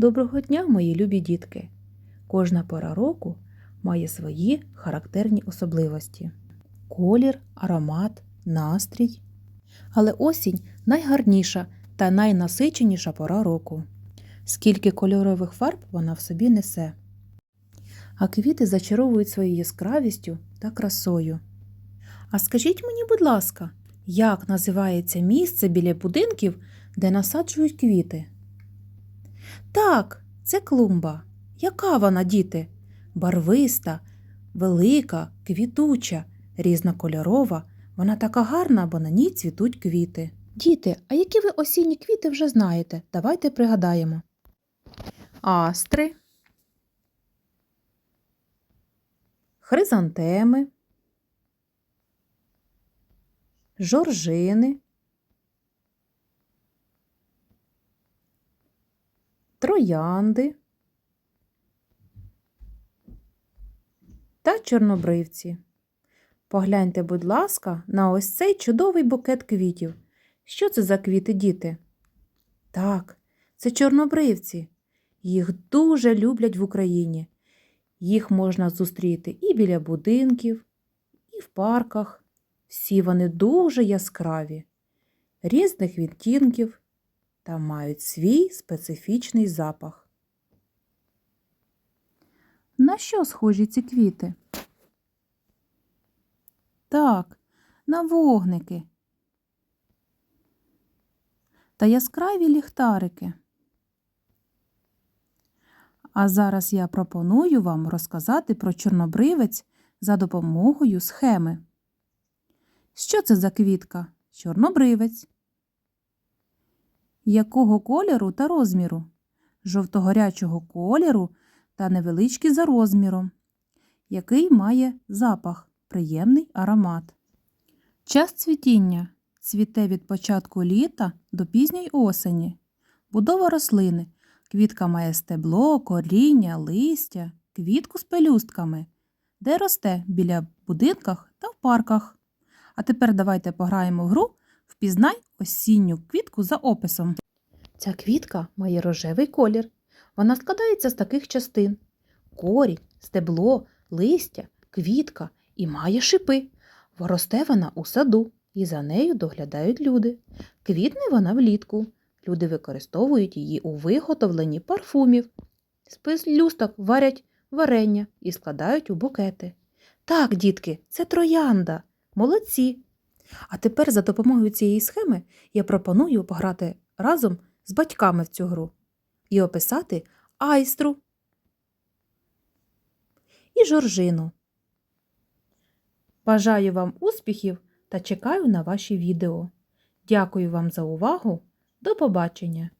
Доброго дня, мої любі дітки! Кожна пора року має свої характерні особливості: колір, аромат, настрій. Але осінь найгарніша та найнасиченіша пора року. Скільки кольорових фарб вона в собі несе. А квіти зачаровують своєю яскравістю та красою. А скажіть мені, будь ласка, як називається місце біля будинків, де насаджують квіти? Так, це клумба. Яка вона, діти? Барвиста, велика, квітуча, різнокольорова. Вона така гарна, бо на ній цвітуть квіти. Діти, а які ви осінні квіти вже знаєте? Давайте пригадаємо. Астри, хризантеми, жоржини, троянди та чорнобривці. Погляньте, будь ласка, на ось цей чудовий букет квітів. Що це за квіти, діти? Так, це чорнобривці. Їх дуже люблять в Україні. Їх можна зустріти і біля будинків, і в парках. Всі вони дуже яскраві, різних відтінків та мають свій специфічний запах. На що схожі ці квіти? Так, на вогники та яскраві ліхтарики. А зараз я пропоную вам розказати про чорнобривець за допомогою схеми. Що це за квітка? Чорнобривець. Якого кольору та розміру? Жовтогорячого кольору та невеличкий за розміром, який має запах, приємний аромат. Час цвітіння цвіте від початку літа до пізньої осені. Будова рослини. Квітка має стебло, коріння, листя, квітку з пелюстками, де росте біля будинках та в парках. А тепер давайте пограємо в гру Впізнай осінню квітку за описом. Ця квітка має рожевий колір. Вона складається з таких частин: корінь, стебло, листя, квітка і має шипи. Росте вона у саду, і за нею доглядають люди. Квітне вона влітку. Люди використовують її у виготовленні парфумів. З пелюсток варять варення і складають у букети. Так, дітки, це троянда. Молодці. А тепер за допомогою цієї схеми я пропоную пограти разом з батьками в цю гру і описати айстру і жоржину. Бажаю вам успіхів та чекаю на ваші відео. Дякую вам за увагу. До побачення!